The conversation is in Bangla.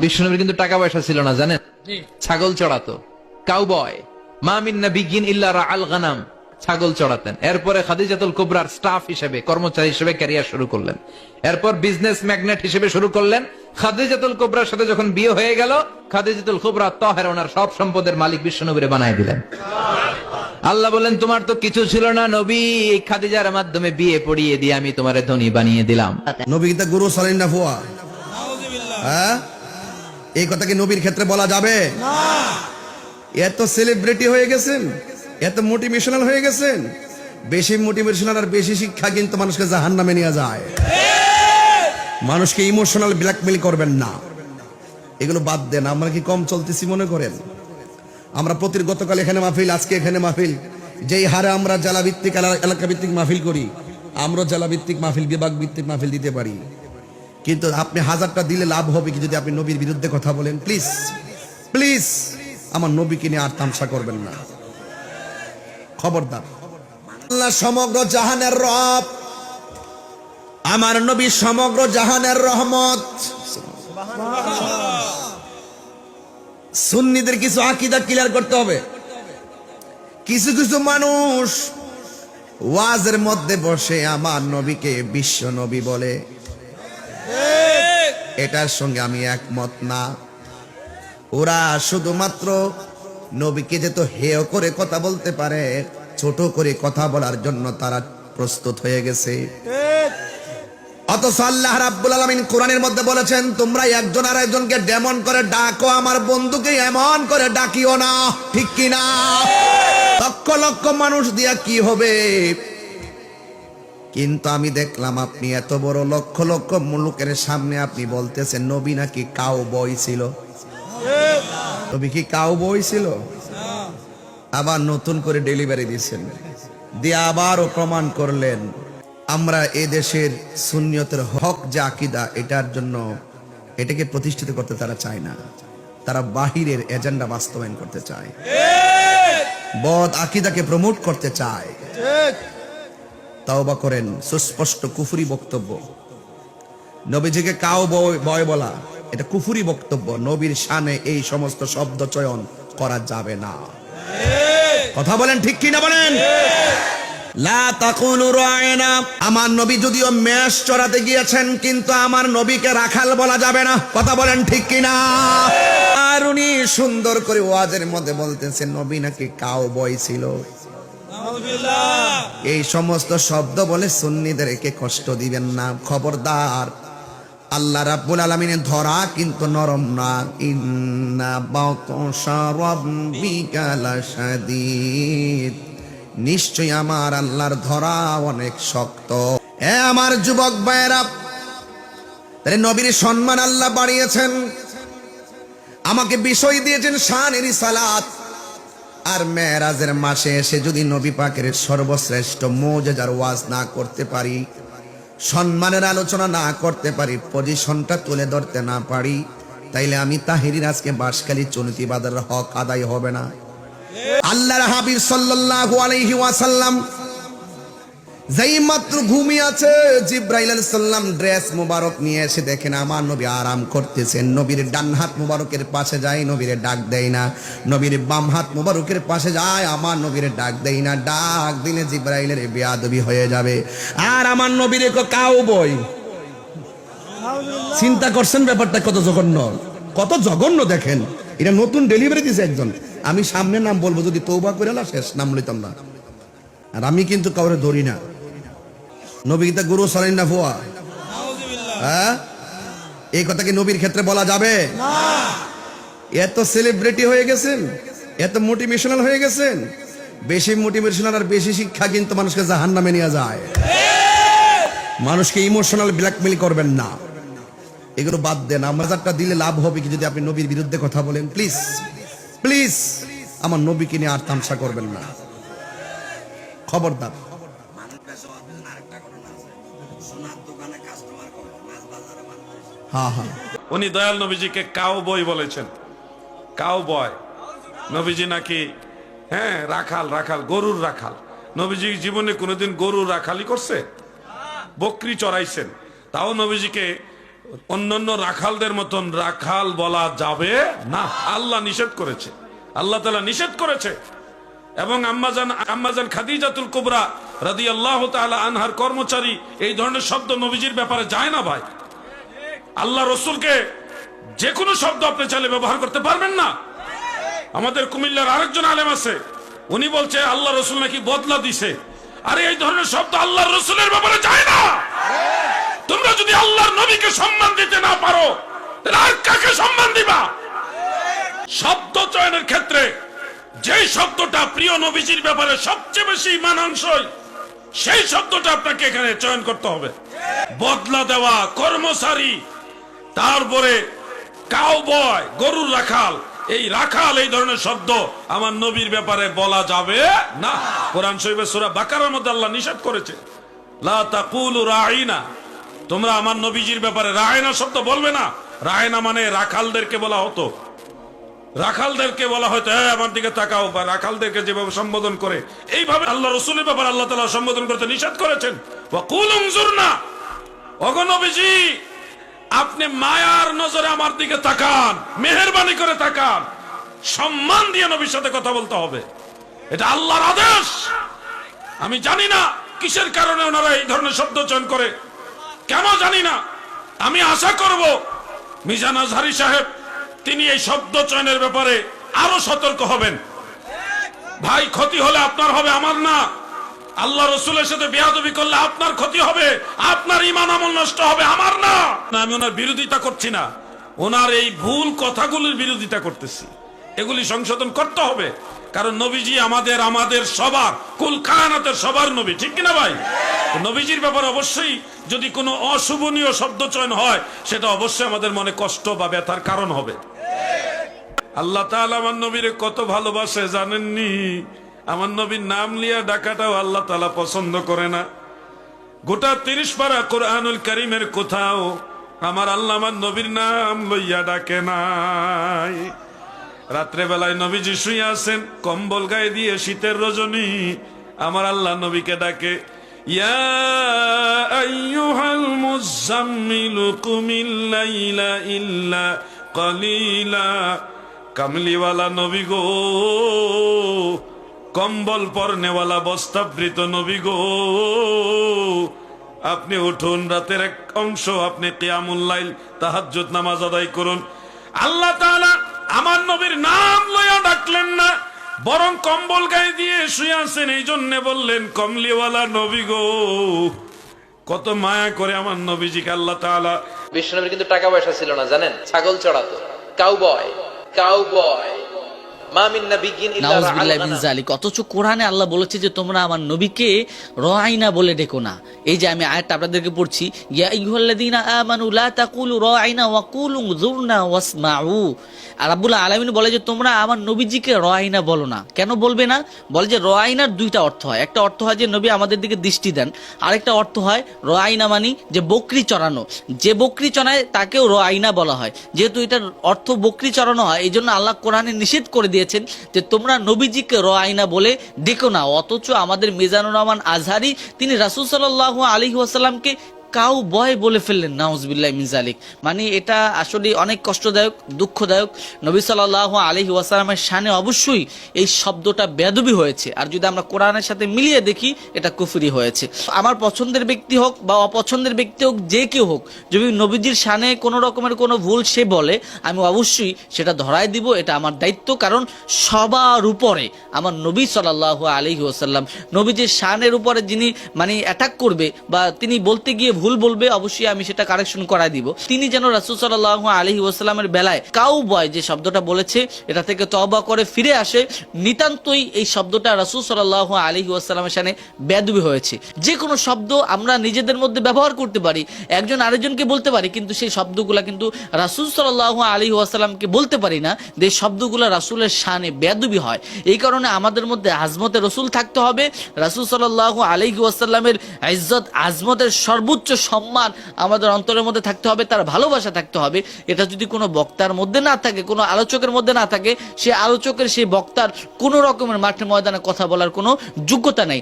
বিষ্ণুনবীর কিন্তু টাকা পয়সা ছিল না জানেন? ছাগল চড়াতো। কাউবয় মা মিন্না বিগিন ইল্লা আল গানাম। ছাগল চড়াতেন। এরপরে খাদিজাতুল কুবরার স্টাফ হিসেবে কর্মচারী হিসেবে ক্যারিয়ার শুরু করলেন। এরপর বিজনেস ম্যাগনেট হিসেবে শুরু করলেন। খাদিজাতুল কুবরার সাথে যখন বিয়ে হয়ে গেল খাদিজাতুল কুবরা তহের ওনার সব সম্পদের মালিক বিষ্ণুনবীরে বানায় দিলেন। আল্লাহ বলেন তোমার তো কিছু ছিল না নবী এই খাদিজার মাধ্যমে বিয়ে পড়িয়ে দিয়ে আমি তোমারে ধনী বানিয়ে দিলাম। নবী কি গুরু সালেন না ফুয়া? হ্যাঁ? এই কথা কি নবীর ক্ষেত্রে বলা যাবে? এত সেলিব্রিটি হয়ে গেছেন এত মোটিভেশনাল হয়ে গেছেন বেশি মোটিভেশনাল আর বেশি শিক্ষা কিন্তু মানুষকে জাহান নামে নিয়ে যায়। মানুষকে ইমোশনাল ব্ল্যাকমেল করবেন না। এগুলো বাদ দেন আমরা কি কম চলতেছি মনে করেন? আমরা প্রতির গতকাল এখানে মাহফিল আজকে এখানে মাহফিল। যেই হারে আমরা জেলা ভিত্তিক এলা- এলাকা ভিত্তিক মাহফিল করি আমরা জেলা ভিত্তিক মাহফিল বিভাগ ভিত্তিক মাহফিল দিতে পারি। কিন্তু আপনি হাজারটা দিলে লাভ হবে কি যদি আপনি নবীর বিরুদ্ধে কথা বলেন? প্লিজ প্লিজ আমার নবীকে নিয়ে আর তামসা করবেন না। খবরদার। আল্লাহ সমগ্র জাহানের রব, আমার নবী সমগ্র জাহানের রহমত। সুন্নিদের কিছু আকিদা ক্লিয়ার করতে হবে। কিছু কিছু মানুষ ওয়াজের মধ্যে বসে আমার নবীকে বিশ্ব নবী বলে। এটার সঙ্গে আমি একমত না। ওরা শুধুমাত্র নবীকে যেত হেয় করে কথা বলতে পারে ছোট করে কথা বলার জন্য তারা প্রস্তুত হয়ে গেছে। অথচ আল্লাহ রাব্বুল আলামিন কোরআনের মধ্যে বলেছেন তোমরা একজন আর একজনকে ডেমন করে ডাকো আমার বন্ধুকে এমন করে ডাকিও না। ঠিক কি না লক্ষ লক্ষ মানুষ দিয়া কি হবে? কিন্তু আমি দেখলাম আপনি এত বড় লক্ষ লক্ষ মুলুকের সামনে আপনি বলতেছেন নবী নাকি কাউ বই ছিল? নবী কি কাউ বই ছিল? আবার নতুন করে ডেলিভারি দিয়েছেন দিয়ে আবারও প্রমাণ করলেন আমরা এ দেশের সুন্নিয়তের হক যে আকিদা এটার জন্য এটাকে প্রতিষ্ঠিত করতে তারা চায় না। তারা বাহিরের এজেন্ডা বাস্তবায়ন করতে চায়। বদ আকিদাকে প্রমোট করতে চায়। তাওবা করেন। সুস্পষ্ট কুফুরি বক্তব্য। নবীজিকে কাও বয়- বলা, এটা কুফুরি বক্তব্য। নবীর শানে এই সমস্ত শব্দ চয়ন করা যাবে না। কথা বলেন ঠিক কি না বলেন আমার নবী যদিও মেষ চড়াতে গিয়েছেন, কিন্তু আমার নবীকে রাখাল বলা যাবে না। কথা বলেন ঠিক কি না আর উনি সুন্দর করে ওয়াজের মধ্যে বলতেছেন, নবী নাকি কাউ বয় ছিল? এই সমস্ত শব্দ বলে সুন্নিদেরকে কষ্ট দিবেন না, খবরদার। আল্লাহ রাব্বুল আলামিনের ধরা কিন্তু নরম না। ইন্না বাতশা রাব্বিকা লাশাদীদ। নিশ্চয় আমার আল্লাহর ধরা অনেক শক্ত। এ আমার যুবক ভাইয়েরা, তাহলে নবীর সম্মান আল্লাহ বাড়িয়েছেন। আমাকে বিষয় দিয়েছেন শানের সালাত আর মেয়েরাজের মাসে এসে যদি নবী পাকের সর্বশ্রেষ্ঠ মৌজার ওয়াজ না করতে পারি, সম্মানের আলোচনা না করতে পারি পজিশনটা তুলে ধরতে না পারি, তাইলে আমি তাহিরির আজকে বাসকালি চুনতি হক আদায় হবে না। আল্লাহ হাবিব সাল্লাল্লাহু আলাইহি ওয়াসাল্লাম যেই মাত্র ঘুমিয়ে আছে, জিব্রাইল সালাম ড্রেস মুবারক নিয়ে এসে দেখেন, আমার নবী আরাম করতেছেন। নবীর ডান হাত মুবারকের পাশে যায়, নবীর ডাক দেয় না। নবীর বাম হাত মুবারকের পাশে যায়, আমার নবীর ডাক দেয় না। ডাক দিলে জিব্রাইলের বেয়াদবি হয়ে যাবে। আর আমার নবীর কাউ বই চিন্তা করছেন ব্যাপারটা কত জঘন্য? কত জঘন্য দেখেন। এটা নতুন ডেলিভারি দিছে একজন। আমি সামনে নাম বলব, যদি তৌবা করে শেষ নাম লইতাম না। আর আমি কিন্তু কাউরে ধরি না। নবী গীতা গুরু সালেন না ফুয়া হ্যাঁ? এই কথা কি নবীর ক্ষেত্রে বলা যাবে? এত সেলিব্রিটি হয়ে গেছেন এত মোটিভেশনাল হয়ে গেছেন বেশি মোটিভেশনাল আর বেশি শিক্ষা কিন্তু মানুষকে জাহান নামে নিয়ে যায়। মানুষকে ইমোশনাল ব্ল্যাকমেল করবেন না। এগুলো বাদ দেন আমরা যারটা দিলে লাভ হবে কি যদি আপনি নবীর বিরুদ্ধে কথা বলেন। প্লিজ প্লিজ আমার নবীকে নিয়ে আর তামসা করবেন না। খবরদার। উনি দয়াল নবীজিকে কাউ বই বলেছেন। কাউ বয় নবীজি নাকি হ্যাঁ রাখাল রাখাল গরুর রাখাল। নবীজি জীবনে কোনোদিন গরুর রাখালি করছে? বকরি চড়াইছেন। তাও নবীজিকে অন্যান্য রাখালদের মতন রাখাল বলা যাবে না। আল্লাহ নিষেধ করেছে। আল্লাহ তালা নিষেধ করেছে। এবং আম্মাজান আম্মাজান খাদিজাতুল কুবরা রাদি আল্লাহ আনহার কর্মচারী, এই ধরনের শব্দ নবীজির ব্যাপারে যায় না ভাই। আল্লাহ রসুলকে যে কোনো শব্দ আপনি চাইলে ব্যবহার করতে পারবেন না। আমাদের কুমিল্লার আরেকজন আলেম আছে, উনি বলছে, আল্লাহ রসুল নাকি বদলা দিছে? আরে, এই ধরনের শব্দ আল্লাহ রসুলের ব্যাপারে যায় না। তোমরা যদি আল্লাহর নবীকে সম্মান দিতে না পারো কাকে সম্মান দিবা? শব্দ চয়নের ক্ষেত্রে যেই শব্দটা প্রিয় নবীজির ব্যাপারে সবচেয়ে বেশি মানানসই সেই শব্দটা আপনাকে এখানে চয়ন করতে হবে। বদলা দেওয়া কর্মচারী, তারপরে কাউবয় গরুর রাখাল। এই রাখাল, এই ধরনের শব্দ আমার নবীর ব্যাপারে বলা যাবে না। কোরআন শরীফের সূরা বাকারার মধ্যে আল্লাহ নিষেধ করেছে। লা তোমরা আমার নবীজির ব্যাপারে রায়না শব্দ বলবে না। রায়না মানে রাখালদেরকে বলা হতো। রাখালদেরকে বলা হয়তো হ্যাঁ আমার দিকে তাকাও বা রাখালদেরকে যেভাবে সম্বোধন করে। এইভাবে আল্লাহ, রসুলের ব্যাপার আল্লাহ তালা সম্বোধন করতে নিষেধ করেছেন। না অগনবীজি আপনি মায়ার নজরে আমার দিকে তাকান, মেহরবানি করে তাকান। সম্মান দিয়ে নবীর সাথে কথা বলতে হবে। এটা আল্লাহর আদেশ। আমি জানি না কিসের কারণে ওনারা এই ধরনের শব্দ চয়ন করে। কেন জানি না। আমি আশা করব, মিজান আজহারি সাহেব তিনি এই শব্দ চয়নের ব্যাপারে আরও সতর্ক হবেন। ভাই, ক্ষতি হলে আপনার হবে আমার না। আল্লাহ রসুলের সাথে বেয়াদবি করলে আপনার ক্ষতি হবে, আপনার ইমান আমল নষ্ট হবে আমার না। আমি ওনার বিরোধিতা করছি না। ওনার এই ভুল কথাগুলির বিরোধিতা করতেছি। এগুলি সংশোধন করতে হবে। কারণ নবীজি আমাদের আমাদের সবার, কুল কায়নাতের সবার নবী, ঠিক কিনা ভাই? নবীজির ব্যাপারে অবশ্যই যদি কোনো অশুভনীয় শব্দ চয়ন হয়, সেটা অবশ্যই আমাদের মনে কষ্ট বা ব্যথার কারণ হবে। আল্লাহ তাআলা আমার নবীরে কত ভালোবাসে জানেননি? আমার নবীর নাম লিয়া ডাকাটাও আল্লাহ তাআলা পছন্দ করে না। গোটা তিরিশ পারা কোরআনুল করিমের কোথাও আমার আল্লাহ আমার নবীর নাম লইয়া ডাকে নাই। রাত্রে বেলায় নবীজি শুয়ে আছেন কম্বল গায়ে দিয়ে শীতের রজনী আমার আল্লাহ নবীকে ডাকে। ইয়া কামলিওয়ালা নবী গো, কম্বল পরনেওয়ালা বস্তাবৃত নবী গো, আপনি উঠুন, রাতের এক অংশ আপনি কিয়ামুল্লাইল তাহাজ্জুদ নামাজ আদায় করুন। আল্লাহ তাআলা আমার নবীর নাম লইয়া ডাকলেন না, বরং কম্বল গায়ে দিয়ে শুয়ে আছেন এই জন্য বললেন, কমলিওয়ালা নবী গো, কত মায়া করে আমার নবীজিকে আল্লাহ তাআলা বিষ্ণুনবীর কিন্তু টাকা পয়সা ছিল না, জানেন? ছাগল চড়াতো কাউবয় কাউবয় অথচ কোরআনে আল্লাহ বলেছে যে তোমরা আমার নবীকে রাইনা বলে ডেকো না। এই যে আমি আয়াতটা আপনাদেরকে পড়ছি ইয়া আইয়ুহাল্লাযীনা আমানু লা তাকুলু রাইনা ওয়া কুলু যুরনা ওয়াসমাউ। আর রাব্বুল আলামিন বলে যে তোমরা আমার নবীজিকে রাইনা বলো না। কেন বলবে না? বলে যে রাইনার দুইটা অর্থ হয়। একটা অর্থ হয় যে নবী আমাদের দিকে দৃষ্টি দেন। আরেকটা অর্থ হয় রাইনা মানি যে বকরি চড়ানো। যে বকরি চড়ায় তাকেও রাইনা বলা হয়। যেহেতু এটার অর্থ বকরি চড়ানো হয় এই জন্য আল্লাহ কোরআনে নিষেধ করে দিয়েছেন যে তোমরা নবীজিকে র আইনা বলে ডেকো না, অথচ আমাদের মিজানুর রহমান আজহারি, তিনি রাসুল সাল আলী ওয়াসাল্লামকে কাউ বয় বলে ফেললেন, নাউজবিল্লাহ মিনজালিক মানে এটা আসলে অনেক কষ্টদায়ক, দুঃখদায়ক। নবী সাল্লাহ আলহি ওয়াসালামের শানে অবশ্যই এই শব্দটা বেদবি হয়েছে। আর যদি আমরা কোরআনের সাথে মিলিয়ে দেখি, এটা কুফুরি হয়েছে। আমার পছন্দের ব্যক্তি হোক বা অপছন্দের ব্যক্তি হোক, যে কেউ হোক, যদি নবীজির শানে কোনো রকমের কোনো ভুল সে বলে, আমি অবশ্যই সেটা ধরায় দিব, এটা আমার দায়িত্ব। কারণ সবার উপরে আমার নবী সাল্লাহ আলহি ওসাল্লাম নবীজির শানের উপরে যিনি মানে অ্যাটাক করবে বা তিনি বলতে গিয়ে ভুল বলবে, অবশ্যই আমি সেটা কারেকশন করাই দিব। তিনি যেন রাসুল সাল্লাহ আলহি ওসাল্লামের বেলায় কাউ বয় যে শব্দটা বলেছে, এটা থেকে তবা করে ফিরে আসে, নিতান্তই এই শব্দটা রাসুল সাল্লাহ আলহি ওসাল্লামের সামনে বেদবি হয়েছে। যে কোনো শব্দ আমরা নিজেদের মধ্যে ব্যবহার করতে পারি, একজন আরেকজনকে বলতে পারি, কিন্তু সেই শব্দগুলা কিন্তু রাসুল সাল্লাহ আলী ওয়াসাল্লামকে বলতে পারি না, যে শব্দগুলো রাসুলের শানে বেদবি হয়। এই কারণে আমাদের মধ্যে আজমতে রসুল থাকতে হবে, রাসুল সাল্লাহ আলহি ওয়াসাল্লামের ইজ্জত আজমতের সর্বোচ্চ সম্মান আমাদের অন্তরের মধ্যে থাকতে হবে, তার ভালোবাসা থাকতে হবে। এটা যদি কোনো বক্তার মধ্যে না থাকে, কোনো আলোচকের মধ্যে না থাকে, সে আলোচকের সেই বক্তার কোনো রকমের মাঠে ময়দানে কথা বলার কোনো যোগ্যতা নেই।